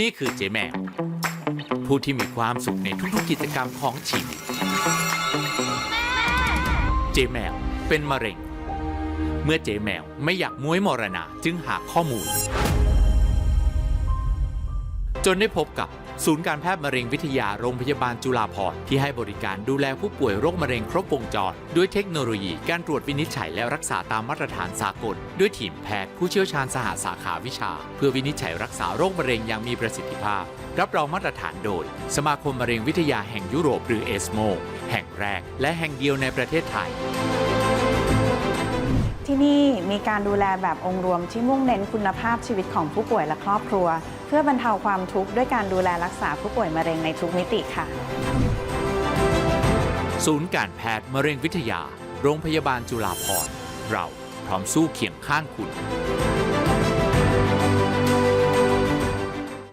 นี่คือเจ๊แมวผู้ที่มีความสุขในทุกๆกิจกรรมของชีวิตเจ๊แมวเป็นมะเร็ง เมื่อเจ๊แมวไม่อยากม้วยมรณะจึงหาข้อมูล จนได้พบกับ ศูนย์การแพทย์มะเร็งวิทยาโรงพยาบาลจุฬาภรณ์ที่ให้บริการดูแลผู้ป่วยโรคมะเร็งครบวงจร ด้วยเทคโนโลยีการตรวจวินิจฉัยและรักษาตามมาตรฐานสากล ด้วยทีมแพทย์ผู้เชี่ยวชาญสหสาขาวิชา เพื่อวินิจฉัยรักษาโรคมะเร็งอย่างมีประสิทธิภาพ รับรองมาตรฐานโดย สมาคมมะเร็งวิทยาแห่งยุโรปหรือเอสโมแห่งแรก และแห่งเดียวในประเทศไทยที่นี่มีการดูแลแบบองค์รวมที่มุ่งเน้นคุณภาพชีวิตของผู้ป่วยและครอบครัว เพื่อบรรเทาความทุกข์ด้วยการดูแลรักษาผู้ป่วยมะเร็งในทุกมิติค่ะ ศูนย์การแพทย์มะเร็งวิทยา โรงพยาบาลจุฬาภรณ์เราพร้อมสู้เคียงข้างคุณ